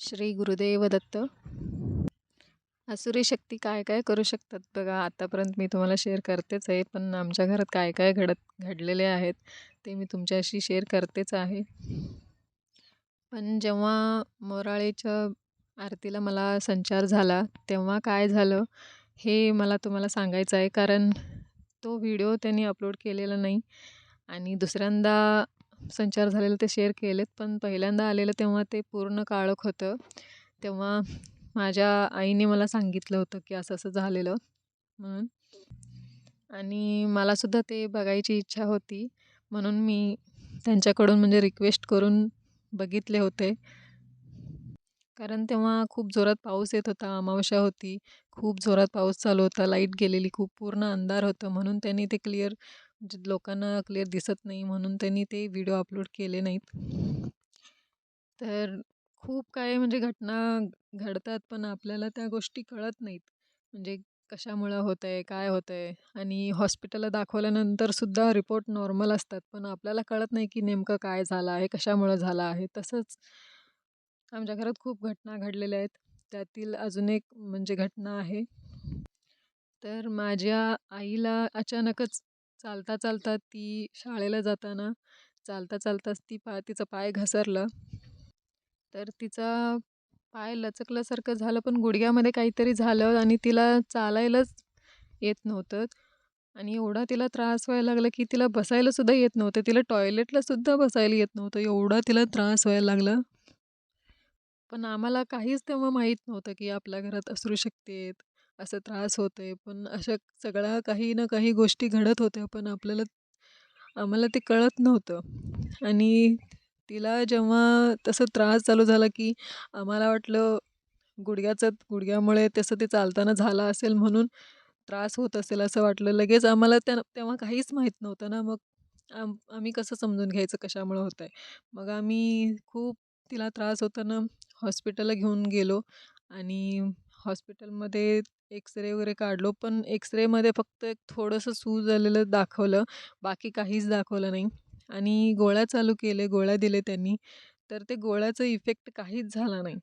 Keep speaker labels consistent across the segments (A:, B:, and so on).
A: श्री गुरुदेव दत्त. असुरी शक्ती काय काय करू शकतात? बघा आतापर्यंत मी तुम्हाला शेअर करतेच आहे पण आमच्या घरात काय काय घडत घडलेले आहेत ते मी तुमच्याशी शेअर करतेच आहे. पण जेव्हा मोराळेच्या आरतीला मला संचार झाला तेव्हा काय झालं हे मला तुम्हाला सांगायचं आहे कारण तो व्हिडिओ त्यांनी अपलोड केलेला नाही. आणि दुसऱ्यांदा संचार झालेलं ते शेअर केलेत पण पहिल्यांदा आलेलं तेव्हा ते पूर्ण काळोख होतं. तेव्हा माझ्या आईने मला सांगितलं होतं की असं असं झालेलं म्हणून. आणि मलासुद्धा ते बघायची इच्छा होती. म्हणून मी त्यांच्याकडून म्हणजे रिक्वेस्ट करून बघितले होते. कारण तेव्हा खूप जोरात पाऊस येत होता अमावस्या होती. खूप जोरात पाऊस चालू होता लाइट गेलेली खूप पूर्ण अंधार होतं. म्हणून त्यांनी ते क्लिअर म्हणजे लोकांना क्लिअर दिसत नाही म्हणून त्यांनी ते व्हिडिओ अपलोड केले नाहीत. तर खूप काही म्हणजे घटना घडतात पण आपल्याला त्या गोष्टी कळत नाहीत. म्हणजे कशामुळं होतं आहे काय होतं आहे आणि हॉस्पिटलला दाखवल्यानंतर सुद्धा रिपोर्ट नॉर्मल असतात पण आपल्याला कळत नाही की नेमकं काय झालं आहे कशामुळं झालं आहे. तसंच आमच्या घरात खूप घटना घडलेल्या आहेत. त्यातील अजून एक म्हणजे घटना आहे. तर माझ्या आईला अचानकच चालता चालता ती शाळेला जाताना चालता चालताच ती पा तिचं पाय घसरलं. तर तिचा पाय लचकल्यासारखं झालं पण गुडघ्यामध्ये काहीतरी झालं आणि तिला चालायलाच येत नव्हतं. आणि एवढा तिला त्रास व्हायला लागला की तिला बसायलासुद्धा येत नव्हतं. तिला टॉयलेटलासुद्धा बसायला येत नव्हतं. एवढा तिला त्रास व्हायला लागला. पण आम्हाला काहीच तेव्हा माहीत नव्हतं की आपल्या घरात असू शकते असं त्रास होतो आहे पण अशा सगळ्या काही ना काही गोष्टी घडत होत्या पण आपल्याला आम्हाला ते कळत नव्हतं. आणि तिला जेव्हा तसं त्रास चालू झाला की आम्हाला वाटलं गुडघ्याचं गुडघ्यामुळे तसं ते चालताना झालं असेल म्हणून त्रास होत असेल असं वाटलं. लगेच आम्हाला त्या तेव्हा काहीच माहीत नव्हतं ना. मग आम आम्ही कसं समजून घ्यायचं कशामुळं होतं आहे मग आम्ही खूप तिला त्रास होताना हॉस्पिटलला घेऊन गेलो आणि हॉस्पिटलमध्ये एक्सरे वगैरे काढलो पण एक्सरेमध्ये फक्त एक थोडंसं सूज आलेलं दाखवलं बाकी काहीच दाखवलं नाही. आणि गोळ्या चालू केले गोळ्या दिले त्यांनी तर ते गोळ्याचं इफेक्ट काहीच झाला नाही.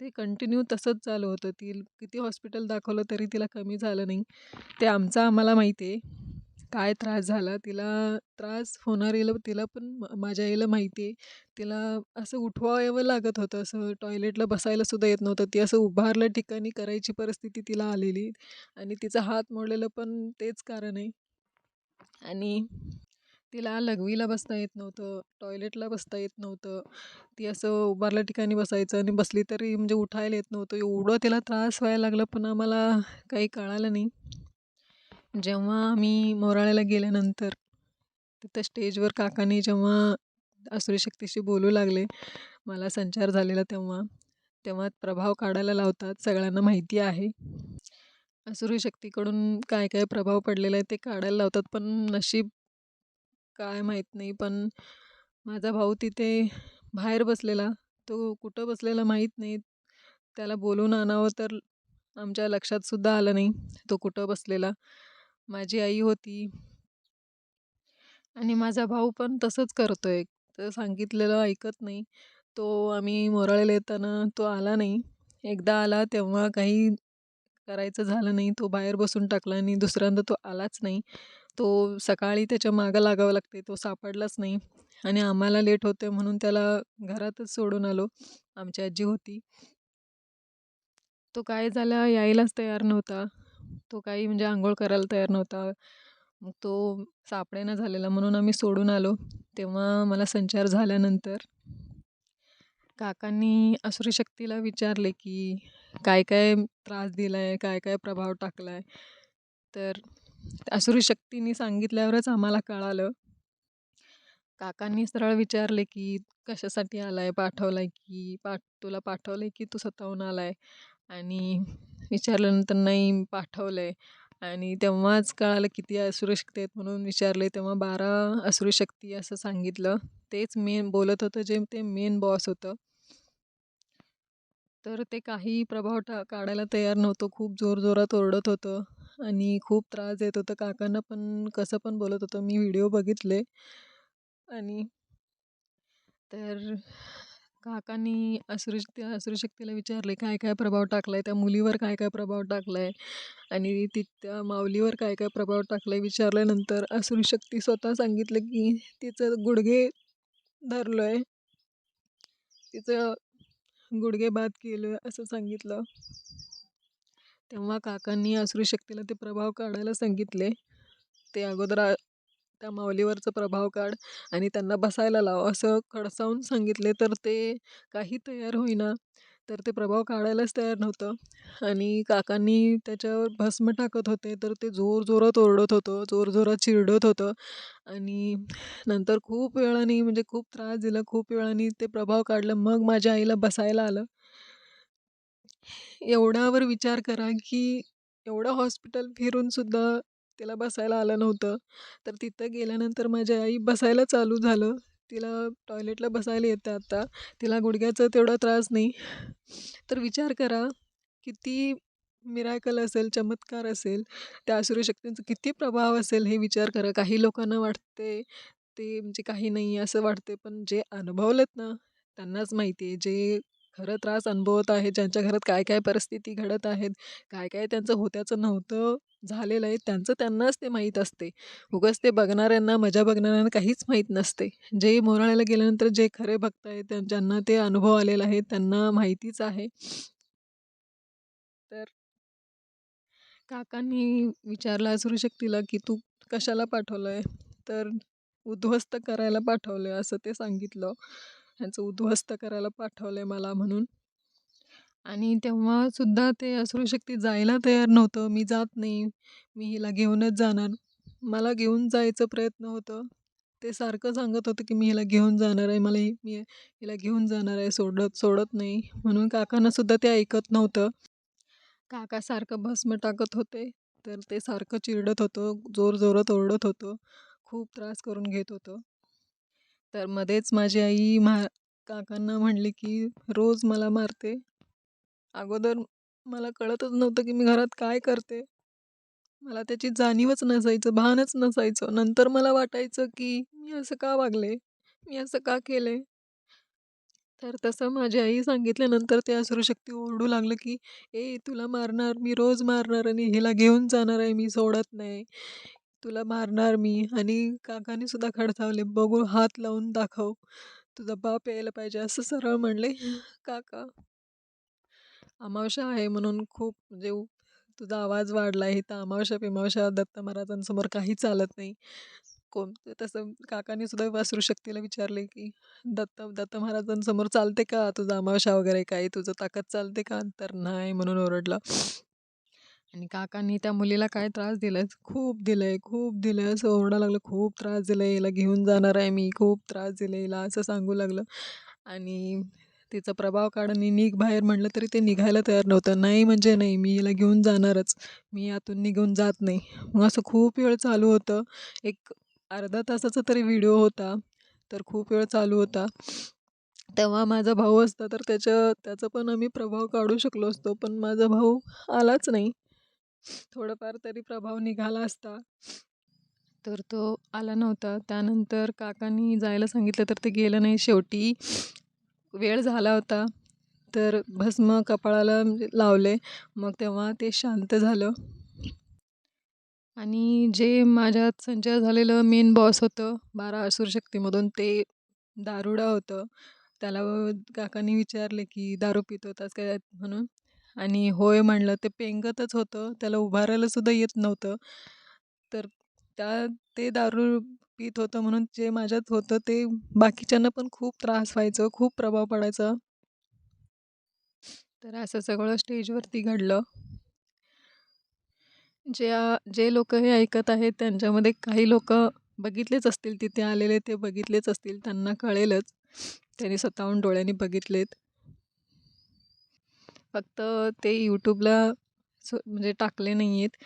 A: ते कंटिन्यू तसंच चालू होतं. ती किती हॉस्पिटल दाखवलं तरी तिला कमी झालं नाही. ते आमचं आम्हाला माहिती आहे. काय त्रास झाला तिला त्रास होणार येईल तिला पण माझ्या आईला माहिती आहे. तिला असं उठवावं लागत होतं असं टॉयलेटला बसायला सुद्धा येत नव्हतं. ती असं उभारल्या ठिकाणी करायची परिस्थिती तिला आलेली आणि तिचा हात मोडलेलं पण तेच कारण आहे. आणि तिला लघवीला बसता येत नव्हतं टॉयलेटला बसता येत नव्हतं. ती असं उभारल्या ठिकाणी बसायचं आणि बसली तरी म्हणजे उठायला येत नव्हतं. एवढं तिला त्रास व्हायला लागलं पण आम्हाला काही कळालं नाही. जेव्हा आम्ही मोराळ्याला गेल्यानंतर तिथं स्टेजवर काकाने जेव्हा असुरी शक्तीशी बोलू लागले मला संचार झालेला तेव्हा तेव्हा प्रभाव काढायला लावतात सगळ्यांना माहिती आहे. असुरी शक्तीकडून काय काय प्रभाव पडलेला आहे ते काढायला लावतात पण नशीब काय माहीत नाही. पण माझा भाऊ तिथे बाहेर बसलेला तो कुठं बसलेला माहीत नाही. त्याला बोलून आणावं तर आमच्या लक्षातसुद्धा आलं नाही तो कुठं बसलेला. माझी आई होती. आणि माझा भाऊ पण तसंच करतो आहे तर सांगितलेलं ऐकत नाही. तो आम्ही मोराळेला येताना तो आला नाही. एकदा आला तेव्हा काही करायचं झालं नाही. तो बाहेर बसून टाकला आणि दुसऱ्यांदा तो आलाच नाही. तो सकाळी त्याच्या मागं लागावं लागते. तो सापडलाच नाही. आणि आम्हाला लेट होते म्हणून त्याला घरातच सोडून आलो. आमची आजी होती. तो काय झाला? यायलाच तयार नव्हता. तो काही म्हणजे आंघोळ करायला तयार नव्हता. मग तो सापडेना झालेला म्हणून आम्ही सोडून आलो. तेव्हा मला संचार झाल्यानंतर काकांनी असुरी शक्तीला विचारले की काय काय त्रास दिला आहे काय काय प्रभाव टाकला आहे तर असुरी सांगितल्यावरच आम्हाला कळालं. काकांनी सरळ विचारले की कशासाठी आला आहे पाठवला आहे की पाठ तुला पाठवलं आहे की तू स्वतःहून आला आहे आणि विचारल्यानंतर नाही पाठवलं आहे आणि तेव्हाच कळालं किती असुरी शक्ती आहेत म्हणून विचारले तेव्हा बारा असुरी शक्ती असं सांगितलं. तेच मेन बोलत होतं जे ते मेन बॉस होतं. तर ते काही प्रभाव टा काढायला तयार नव्हतं. खूप जोरजोरात ओरडत होतं. आणि खूप त्रास देत होतं. काकांना पण कसं पण बोलत होतं. मी व्हिडिओ बघितले. आणि तर काकांनी असुरशक्ती असुरशक्तीला विचारले काय काय प्रभाव टाकला आहे त्या मुलीवर काय काय प्रभाव टाकला आहे आणि ती त्या माऊलीवर काय काय प्रभाव टाकला आहे विचारल्यानंतर असुरशक्ती स्वतः सांगितलं की तिचं गुडघे धरलो आहे तिचं गुडघे बाद केलं आहे असं सांगितलं. तेव्हा काकांनी असुरशक्तीला ते प्रभाव काढायला सांगितले. ते अगोदर त्या माऊलीवरचं प्रभाव काढ आणि त्यांना बसायला लाव असं खडसावून सांगितले तर ते काही तयार होईना. तर ते प्रभाव काढायलाच तयार नव्हतं. आणि काकांनी त्याच्यावर भस्म टाकत होते तर ते जोर जोरात ओरडत होतं जोर जोरात चिरडत होतं. आणि नंतर खूप वेळाने म्हणजे खूप त्रास दिला खूप वेळाने ते प्रभाव काढलं. मग माझ्या आईला बसायला आलं. एवढ्यावर विचार करा की एवढं हॉस्पिटल फिरून सुद्धा तिला बसायला आलं नव्हतं. तर तिथं गेल्यानंतर माझ्या आई बसायला चालू झालं. तिला टॉयलेटला बसायला येतं आता. तिला गुडघ्याचा तेवढा त्रास नाही. तर विचार करा किती मिरायकल असेल चमत्कार असेल त्या शक्तींचा किती प्रभाव असेल हे विचार करा. काही लोकांना वाटते ते म्हणजे काही नाही असं वाटते पण जे अनुभवलेत ना त्यांनाच माहिती आहे. जे खरं त्रास अनुभवत आहेत ज्यांच्या घरात काय काय परिस्थिती घडत आहेत काय काय त्यांचं होत्याचं नव्हतं झालेलं आहे त्यांचं त्यांनाच ते माहीत असते. उगाच ते बघणाऱ्यांना मजा बघणाऱ्यांना काहीच माहीत नसते. जे मोराळ्याला गेल्यानंतर जे खरे भक्त आहेत त्यां ज्यांना ते अनुभव आलेला आहे त्यांना माहितीच आहे. तर काकांनी विचारलं शक्तीला की तू कशाला पाठवलं आहे तर उद्ध्वस्त करायला पाठवलं आहे असं ते सांगितलं. ह्याचं उद्ध्वस्त करायला पाठवलं आहे मला म्हणून. आणि तेव्हासुद्धा ते असुरशक्ती जायला तयार नव्हतं. मी जात नाही. मी हिला घेऊनच जाणार. मला घेऊन जायचं प्रयत्न होतं. ते सारखं सांगत होतं की मी हिला घेऊन जाणार आहे. मला ही मी हिला घेऊन जाणार आहे. सोडत सोडत नाही. म्हणून काकांनासुद्धा ते ऐकत नव्हतं. काका सारखं भस्म टाकत होते. तर ते सारखं चिरडत होतं. जोर जोरात ओरडत होतं. खूप त्रास करून घेत होतं. तर मध्येच माझी आई मा काकांना म्हणली की रोज मला मारते. अगोदर मला कळतच नव्हतं की मी घरात काय करते. मला त्याची जाणीवच नसायचं भानच नसायचं. नंतर मला वाटायचं की मी असं का वागले? मी असं का केले? तर तसं माझी आई सांगितल्यानंतर ते असुरशक्ती ओरडू लागलं की ए तुला मारणार मी रोज मारणार आणि हिला घेऊन जाणार आहे मी सोडत नाही. तुला मारणार मी आणि काकाने सुद्धा खडसावले बघू हात लावून दाखव. तुझा बाप यायला पाहिजे असं सरळ म्हणले. काका अमावस्या आहे म्हणून खूप म्हणजे तुझा आवाज वाढला आहे. तर अमावस्या पिमावस्या दत्त महाराजांसमोर काही चालत नाही. कोण तसं काकाने सुद्धा वासरू शक्तीला विचारले की दत्त दत्त महाराजांसमोर चालते का? तुझा अमावस्या वगैरे काही तुझं ताकद चालते का? तर नाही म्हणून ओरडला. आणि काकांनी त्या मुलीला काय त्रास दिलाय? खूप दिलंय खूप दिलंय. असं ओरडा लागलं खूप त्रास दिलाय हिला घेऊन जाणार आहे मी. खूप त्रास दिला हिला असं सांगू लागलं. आणि तिचा प्रभाव काढणी निघ बाहेर म्हटलं तरी ते निघायला तयार नव्हतं. नाही म्हणजे नाही मी हिला घेऊन जाणारच. मी यातून निघून जात नाही. मग असं खूप वेळ चालू होतं. एक अर्धा तासाचा तरी व्हिडिओ होता तर खूप वेळ चालू होता. तेव्हा माझा भाऊ असता तर त्याच्या त्याचा पण आम्ही प्रभाव काढू शकलो असतो पण माझा भाऊ आलाच नाही. थोडंफार तरी प्रभाव निघाला असता. तर तो आला नव्हता. त्यानंतर काकांनी जायला सांगितलं तर ते गेलं नाही शेवटी. वेळ झाला होता. तर भस्म कपाळाला म्हणजे लावले. मग तेव्हा ते शांत झालं. आणि जे माझ्यात संचय झालेलं मेन बॉस होतं बारा असुर शक्तीमधून ते दारुडा होतं. त्याला काकांनी विचारले की दारू पितो होतास काय म्हणून? आणि होय म्हणलं ते पेंगतच होतं. त्याला उभारायला सुद्धा येत नव्हतं. तर त्या ते दारू पित होतं म्हणून जे माझ्यात होतं ते बाकीच्यांना पण खूप त्रास व्हायचं खूप प्रभाव पडायचा. तर असं सगळं स्टेजवरती घडलं. जे जे लोक हे ऐकत आहेत त्यांच्यामध्ये काही लोक बघितलेच असतील तिथे आलेले ते बघितलेच असतील त्यांना कळेलच. त्यांनी स्वतःहून डोळ्यांनी बघितलेत. फक्त ते यूट्यूबला म्हणजे टाकले नाही आहेत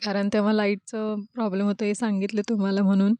A: कारण तेव्हा लाईटचं प्रॉब्लेम होतं हे सांगितले तुम्हाला म्हणून.